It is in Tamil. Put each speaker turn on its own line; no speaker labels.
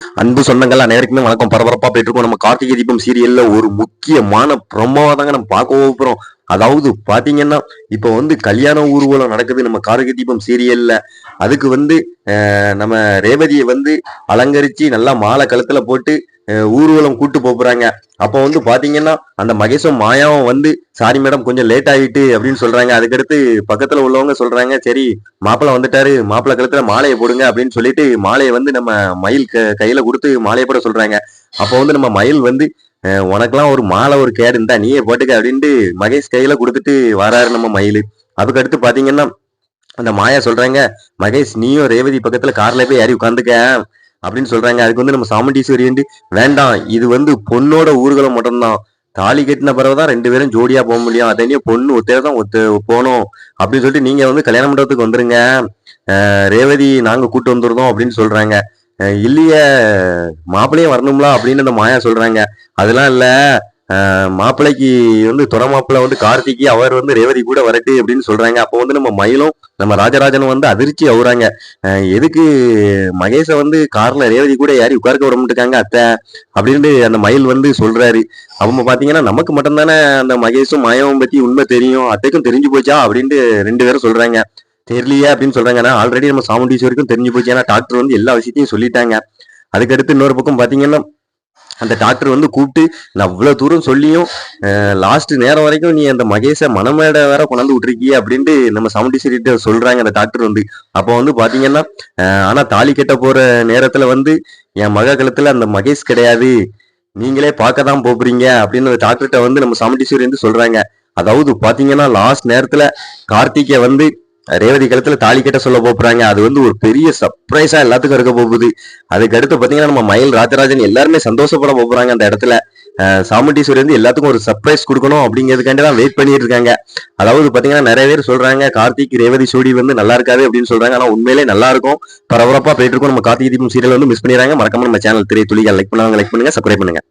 அன்பு சொந்தங்கள் அனைவருக்குமே வணக்கம். பரபரப்பா போயிட்டு இருக்கோம் நம்ம கார்த்திகை தீபம் சீரியல்ல ஒரு முக்கியமான பிரமாவை தாங்க நம்ம பார்க்க போறோம். அதாவது பாத்தீங்கன்னா இப்ப வந்து கல்யாண ஊர்வலம் நடக்குது நம்ம கார்த்திகை தீபம் சீரியல்ல. அதுக்கு வந்து நம்ம ரேவதியை வந்து அலங்கரிச்சு நல்லா மாலை கழுத்துல போட்டு அஹ், ஊர்வலம் கூட்டு போறாங்க. அப்போ வந்து பாத்தீங்கன்னா அந்த மகேஷும் மாயாவும் வந்து சாரி மேடம் கொஞ்சம் லேட் ஆகிட்டு அப்படின்னு சொல்றாங்க. அதுக்கடுத்து பக்கத்துல உள்ளவங்க சொல்றாங்க சரி மாப்பிள்ள வந்துட்டாரு மாப்பிள்ள கழுத்துல மாலையை போடுங்க அப்படின்னு சொல்லிட்டு மாலையை வந்து நம்ம மயில் க- கையில கொடுத்து மாலையை போட சொல்றாங்க. அப்போ வந்து நம்ம மயில் வந்து உனக்கெல்லாம் ஒரு மாலை ஒரு கேடு இருந்தா நீயே போட்டுக்க அப்படின்ட்டு மகேஷ் கையில கொடுத்துட்டு வராரு நம்ம மயில். அதுக்கடுத்து பாத்தீங்கன்னா அந்த மாயா சொல்றாங்க மகேஷ் நீயும் ரேவதி பக்கத்துல கார்ல போய் ஏறி உட்காந்துக்க. அப்படின்னு சொல்றாங்க. அதுக்கு வந்து நம்ம சாமுண்டீஸ்வரி வந்து வேண்டாம். இது வந்து பொண்ணோட ஊர்களை மட்டும்தான். தாலி கட்டின பிறகுதான் ரெண்டு பேரும் ஜோடியா போக முடியும். அதனையும் பொண்ணு ஒத்தையா தான் ஒத்து போகணும். அப்படின்னு சொல்லிட்டு நீங்க வந்து கல்யாண மண்டபத்துக்கு வந்துருங்க. ரேவதி நாங்க கூட்டு வந்துருந்தோம் அப்படின்னு சொல்றாங்க. இல்லையே மாப்பிள்ளையும் வரணும்ல அப்படின்னு அந்த மாயா சொல்றாங்க. அதெல்லாம் இல்லை. மாப்பிள்ளைக்கு வந்து துறை மாப்பிள்ளை வந்து கார்த்திக்கு அவர் வந்து ரேவதி கூட வரட்டு அப்படின்னு சொல்றாங்க. அப்போ வந்து நம்ம மயிலும் நம்ம ராஜராஜனும் வந்து அதிர்ச்சி ஆகுறாங்க. எதுக்கு மகேஷை வந்து கார்ல ரேவதி கூட யாரி உட்கார்க்க விட மாட்டாங்க அத்தை? அப்படின்ட்டு அந்த மயில் வந்து சொல்றாரு. அவங்க பாத்தீங்கன்னா நமக்கு மட்டும்தானே அந்த மகேஷும் மாயாவும் பத்தி உண்மை தெரியும். அத்தைக்கும் தெரிஞ்சு போச்சா? அப்படின்ட்டு ரெண்டு பேரும் சொல்றாங்க. தெரியலையே அப்படின்னு சொல்றாங்க. ஆனா ஆல்ரெடி நம்ம சாமுண்டீஸ்வரிக்கும் தெரிஞ்சு போச்சு. ஏன்னா டாக்டர் வந்து எல்லா விஷயத்தையும் சொல்லிட்டாங்க. அதுக்கடுத்து இன்னொரு பக்கம் பாத்தீங்கன்னா அந்த டாக்டர் வந்து கூப்பிட்டு நான் அவ்வளவு தூரம் சொல்லியும் லாஸ்ட் நேரம் வரைக்கும் நீ அந்த மகேஷை மனமேட வேற கொண்டாந்து விட்டுருக்கிய அப்படின்ட்டு நம்ம சாமுண்டீஸ்வரிட்ட சொல்றாங்க அந்த டாக்டர் வந்து. அப்போ வந்து பாத்தீங்கன்னா ஆனா தாலி கட்ட போற நேரத்துல வந்து என் மக கழுத்துல அந்த மகேஷ் கிடையாது. நீங்களே பார்க்க தான் போறீங்க அப்படின்னு அந்த டாக்டர்கிட்ட வந்து நம்ம சமண்டீஸ்வரி வந்து சொல்றாங்க. அதாவது பாத்தீங்கன்னா லாஸ்ட் நேரத்துல கார்த்திகை வந்து ரேவதி கழுத்துல தாலி கட்ட சொல்ல போறாங்க. அது வந்து ஒரு பெரிய சர்ப்ரைஸா எல்லாத்துக்கும் இருக்க போகுது. அதுக்கு அடுத்து பாத்தீங்கன்னா நம்ம மயில் ராஜராஜன் எல்லாருமே சந்தோஷப்பட போறாங்க அந்த இடத்துல. சாமுண்டீஸ்வரி வந்து எல்லாத்துக்கும் ஒரு சர்ப்ரைஸ் கொடுக்கணும் அப்படிங்கிறதுக்காண்டி தான் வெயிட் பண்ணிட்டு இருக்காங்க. அதாவது பாத்தீங்கன்னா நிறைய பேர் சொல்றாங்க கார்த்திக் ரேவதி சூடி வந்து நல்லா இருக்காது அப்படின்னு சொல்றாங்க. ஆனா உண்மையிலே நல்லா இருக்கும். பரபரப்பா போயிட்டு இருக்கும். நம்ம கார்த்திக் தீபம் சீரியல் வந்து மிஸ் பண்ணிடுறாங்க. மறக்காம நம்ம சேனல் திரை துளிகள் லைக் பண்ணுவாங்க லைக் பண்ணுங்க சப்ஸ்கிரைப் பண்ணுங்க.